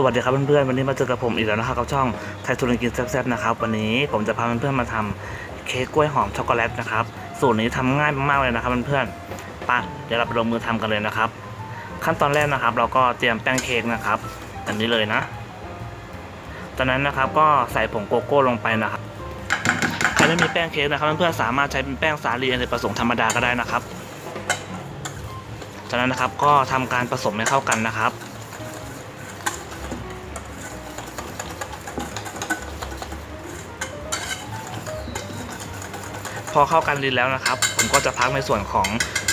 สวัสดีครับเพื่อนๆวันนี้มาเจอกับผมอีกแล้วนะครับกับช่องไทยทุนกินแซ่บๆนะครับวันนี้ผมจะพาเพื่อนๆมาทำเค้กกล้วยหอมช็อกโกแลตนะครับสูตรนี้ทำง่ายมากๆเลยนะครับเพื่อนๆไปเดี๋ยวเราไปลงมือทำกันเลยนะครับ ขั้นตอนแรกนะครับ เราก็เตรียมแป้งเค้กนะครับอันนี้เลยนะจากนั้นนะครับก็ใส่ผงโกโก้ลงไปนะครับใครไม่มีแป้งเค้กนะครับเพื่อนๆสามารถใช้เป็นแป้งสาลีอเนกประสงค์ธรรมดาก็ได้นะครับจากนั้นนะครับก็ทำการผสมให้เข้ากันนะครับ พอเข้ากันดีแล้วนะครับ ผมก็จะพักในส่วนของ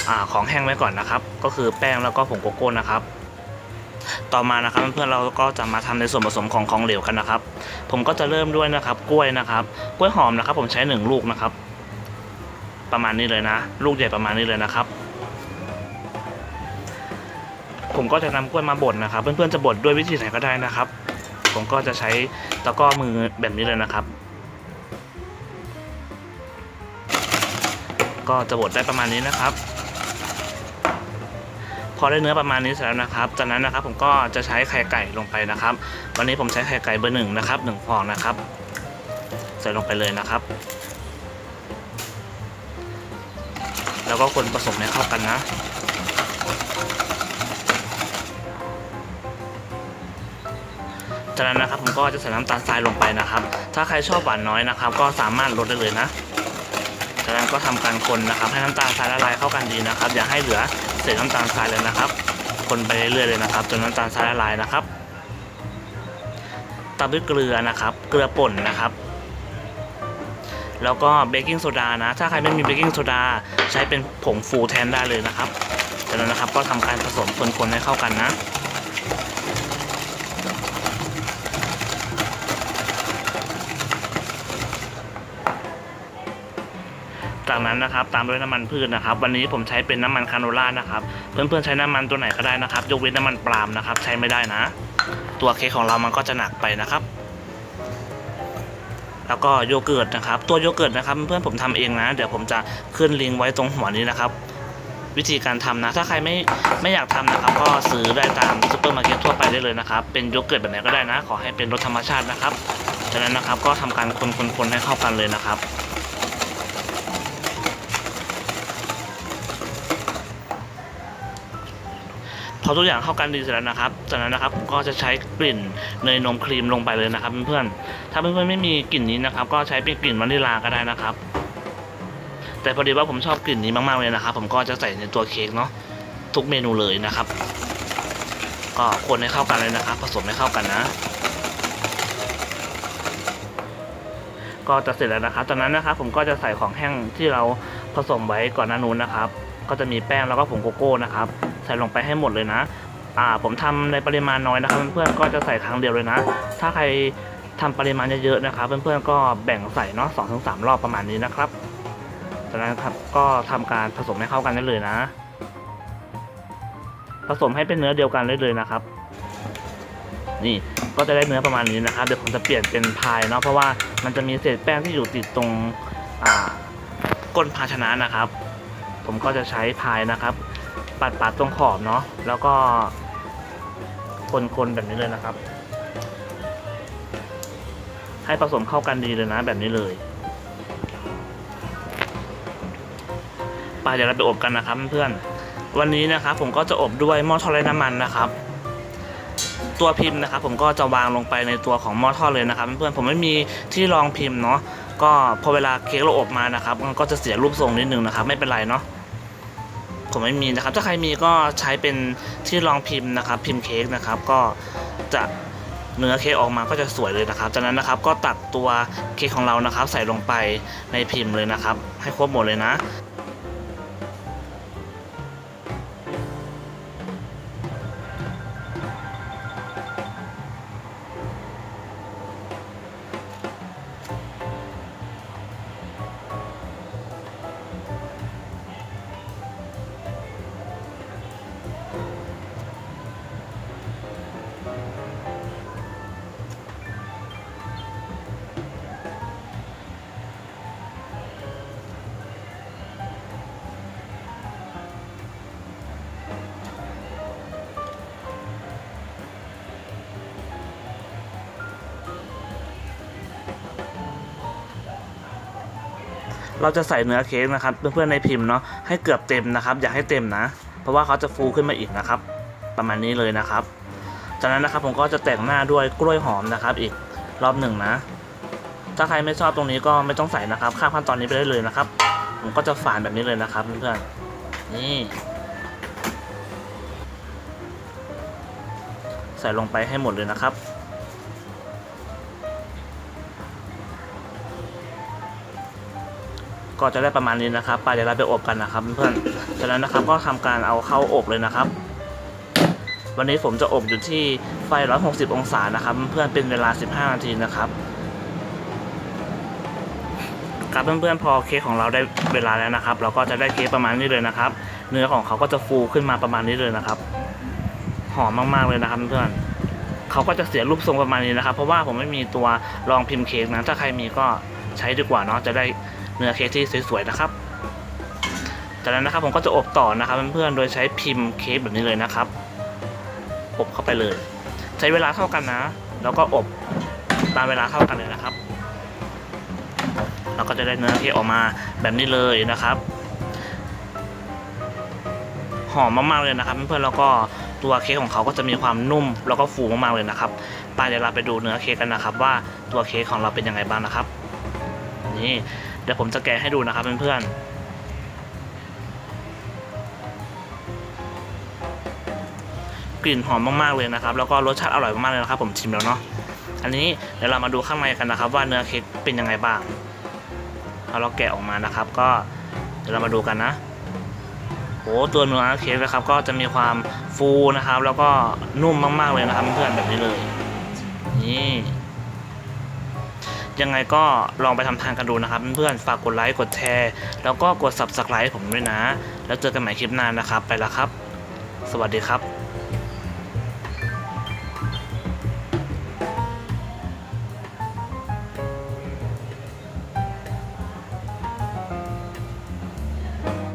อของแห้งไว้ก่อนนะครับ ก็คือแป้งแล้วก็ผงโกโก้นะครับ ต่อมานะครับเพื่อนๆเราก็จะมาทำในส่วนผสมของของเหลวกันนะครับ ผมก็จะเริ่มด้วยนะครับ กล้วยนะครับ กล้วยหอมนะครับ ผมใช้หนึ่งลูกนะครับ ประมาณนี้เลยนะ ลูกใหญ่ประมาณนี้เลยนะครับผมก็จะนำกล้วยมาบดนะครับ เพื่อนๆจะบดด้วยวิธีไหนก็ได้นะครับ ผมก็จะใช้ตะกร้อมือแบบนี้เลยนะครับ ก็จะบดได้ประมาณนี้นะครับ พอได้เนื้อประมาณนี้เสร็จแล้วนะครับ จากนั้นนะครับผมก็จะใช้ไข่ไก่ลงไปนะครับ วันนี้ผมใช้ไข่ไก่เบอร์หนึ่งนะครับหนึ่งฟองนะครับ ใส่ลงไปเลยนะครับ แล้วก็คนผสมให้เข้ากันนะจากนั้นนะครับผมก็จะใส่น้ำตาลทรายลงไปนะครับ ถ้าใครชอบหวานน้อยนะครับ ก็สามารถลดได้เลยนะ จากนั้นก็ทำการคนนะครับ ให้น้ำตาลทรายละลายเข้ากันดีนะครับ อย่าให้เหลือเศษน้ำตาลทรายเลยนะครับ คนไปเรื่อยๆเลยนะครับ จนน้ำตาลทรายละลายนะครับตามด้วยเกลือนะครับ เกลือป่นนะครับ แล้วก็เบกกิ้งโซดานะ ถ้าใครไม่มีเบกกิ้งโซดาใช้เป็นผงฟูแทนได้เลยนะครับจากนั้นนะครับก็ทำการผสมคนๆให้เข้ากันนะ จากนั้นนะครับตามด้วยน้ำมันพืชนะครับ วันนี้ผมใช้เป็นน้ำมันคาโนล่านะครับ เพื่อนๆใช้น้ำมันตัวไหนก็ได้นะครับ ยกเว้นน้ำมันปาล์มนะครับ ใช้ไม่ได้นะ ตัวเค้กของเรามันก็จะหนักไปนะครับ แล้วก็โยเกิร์ตนะครับ ตัวโยเกิร์ตนะครับ เพื่อนผมทำเองนะ เดี๋ยวผมจะขึ้นลิงก์ไว้ตรงหัวนี้นะครับ วิธีการทำนะ ถ้าใครไม่ไม่อยากทำนะครับ ก็ซื้อได้ตามซูเปอร์มาร์เก็ตทั่วไปได้เลยนะครับ เป็นโยเกิร์ตแบบไหนก็ได้นะ ขอให้เป็นรสธรรมชาตินะครับ จากนั้นนะครับก็ทำการคนๆๆให้เข้ากันเลยนะครับ พอทุกอย่างเข้ากันดีเสร็จแล้วนะครับ จากนั้นนะครับผมก็จะใช้กลิ่นเนยนมครีมลงไปเลยนะครับเพื่อนๆ ถ้าเพื่อนๆไม่มีกลิ่นนี้นะครับ ก็ใช้เป็นกลิ่นวานิลาก็ได้นะครับ แต่พอดีว่าผมชอบกลิ่นนี้มากๆเลยนะครับ ผมก็จะใส่ในตัวเค้กเนาะทุกเมนูเลยนะครับ ก็คนให้เข้ากันเลยนะครับ ผสมให้เข้ากันนะก็จะเสร็จแล้วนะครับจากนั้นนะครับผมก็จะใส่ของแห้งที่เราผสมไว้ก่อนหน้านู้นนะครับ ก็จะมีแป้งแล้วก็ผงโกโก้นะครับ ใส่ลงไปให้หมดเลยนะ อ่าผมทำในปริมาณน้อยนะครับเพื่อนๆก็จะใส่ครั้งเดียวเลยนะ ถ้าใครทำปริมาณเยอะๆนะครับเพื่อนๆก็แบ่งใส่เนาะสองถึงสามรอบประมาณนี้นะครับจากนั้นครับก็ทำการผสมให้เข้ากันได้เลยนะ ผสมให้เป็นเนื้อเดียวกันได้เลยนะครับ นี่ก็จะได้เนื้อประมาณนี้นะครับเดี๋ยวผมจะเปลี่ยนเป็นพายเนาะเพราะว่ามันจะมีเศษแป้งที่อยู่ติดตรงก้นภาชนะนะครับ ผมก็จะใช้พายนะครับ ปัดปัดตรงขอบเนาะแล้วก็คนๆแบบนี้เลยนะครับ ให้ผสมเข้ากันดีเลยนะแบบนี้เลยไปเดี๋ยวเราไปอบกันนะครับเพื่อนวันนี้นะครับผมก็จะอบด้วยหม้อทอดไร้น้ำมันนะครับ ตัวพิมพ์นะครับ ผมก็จะวางลงไปในตัวของหม้อทอดเลยนะครับเพื่อนๆผมไม่มีที่รองพิมพ์เนาะก็พอเวลาเค้กเราอบมานะครับ มันก็จะเสียรูปทรงนิดนึงนะครับ ไม่เป็นไรเนาะ ผมไม่มีนะครับ ถ้าใครมีก็ใช้เป็นที่รองพิมพ์นะครับ พิมพ์เค้กนะครับ ก็จะเนื้อเค้กออกมาก็จะสวยเลยนะครับ จากนั้นนะครับก็ตักตัวเค้กของเรานะครับ ใส่ลงไปในพิมพ์เลยนะครับ ให้ครบหมดเลยนะ เราจะใส่เนื้อเค้กนะครับเพื่อนๆในพิมพ์เนาะให้เกือบเต็มนะครับ อย่าให้เต็มนะ เพราะว่าเขาจะฟูขึ้นมาอีกนะครับ ประมาณนี้เลยนะครับ จากนั้นนะครับผมก็จะแต่งหน้าด้วยกล้วยหอมนะครับ อีกรอบหนึ่งนะ ถ้าใครไม่ชอบตรงนี้ก็ไม่ต้องใส่นะครับ ข้ามขั้นตอนนี้ไปได้เลยนะครับ ผมก็จะฝานแบบนี้เลยนะครับเพื่อนๆนี่ ใส่ลงไปให้หมดเลยนะครับ ก็จะได้ประมาณนี้นะครับไปเดี๋ยวเราไปอบกันนะครับเพื่อนๆจากนั้นนะครับก็ทำการเอาเข้าอบเลยนะครับ วันนี้ผมจะอบอยู่ที่ไฟ 160 องศานะครับ เพื่อนเป็นเวลา 15 นาทีนะครับครับเพื่อนๆพอเค้กของเราได้เวลาแล้วนะครับ เราก็จะได้เค้กประมาณนี้เลยนะครับ เนื้อของเขาก็จะฟูขึ้นมาประมาณนี้เลยนะครับ หอมมากๆเลยนะครับเพื่อนๆเขาก็จะเสียรูปทรงประมาณนี้นะครับ เพราะว่าผมไม่มีตัวรองพิมพ์เค้กนะถ้าใครมีก็ใช้ดีกว่าเนาะจะได้ เนื้อเค้กที่สวยๆนะครับ จากนั้นนะครับผมก็จะอบต่อนะครับเพื่อนๆ โดยใช้พิมพ์เค้กแบบนี้เลยนะครับ อบเข้าไปเลย ใช้เวลาเท่ากันนะ แล้วก็อบตามเวลาเท่ากันเลยนะครับ เราก็จะได้เนื้อเค้กออกมาแบบนี้เลยนะครับหอมมากๆเลยนะครับเพื่อนๆแล้วก็ตัวเค้กของเขาก็จะมีความนุ่ม แล้วก็ฟูมากๆเลยนะครับไปเดี๋ยวเราไปดูเนื้อเค้กกันนะครับ ว่าตัวเค้กของเราเป็นยังไงบ้างนะครับ นี่ เดี๋ยวผมจะแกะให้ดูนะครับเพื่อนๆกลิ่นหอมมากๆเลยนะครับ แล้วก็รสชาติอร่อยมากๆเลยนะครับ ผมชิมแล้วเนาะอันนี้เดี๋ยวเรามาดูข้างในกันนะครับ ว่าเนื้อเค้กเป็นยังไงบ้างพอเราแกะออกมานะครับ ก็เดี๋ยวเรามาดูกันนะโอ้ตัวเนื้อเค้กนะครับ ก็จะมีความฟูนะครับ แล้วก็นุ่มมากๆเลยนะครับ เพื่อนๆแบบนี้เลยนี่ ยังไงก็ลองไปทำทานกันดูนะครับ เพื่อนๆ ฝากกดไลค์ กดแชร์ แล้วก็กด subscribe ผมด้วยนะ แล้วเจอกันใหม่คลิปหน้านะครับ ไปละครับ สวัสดีครับ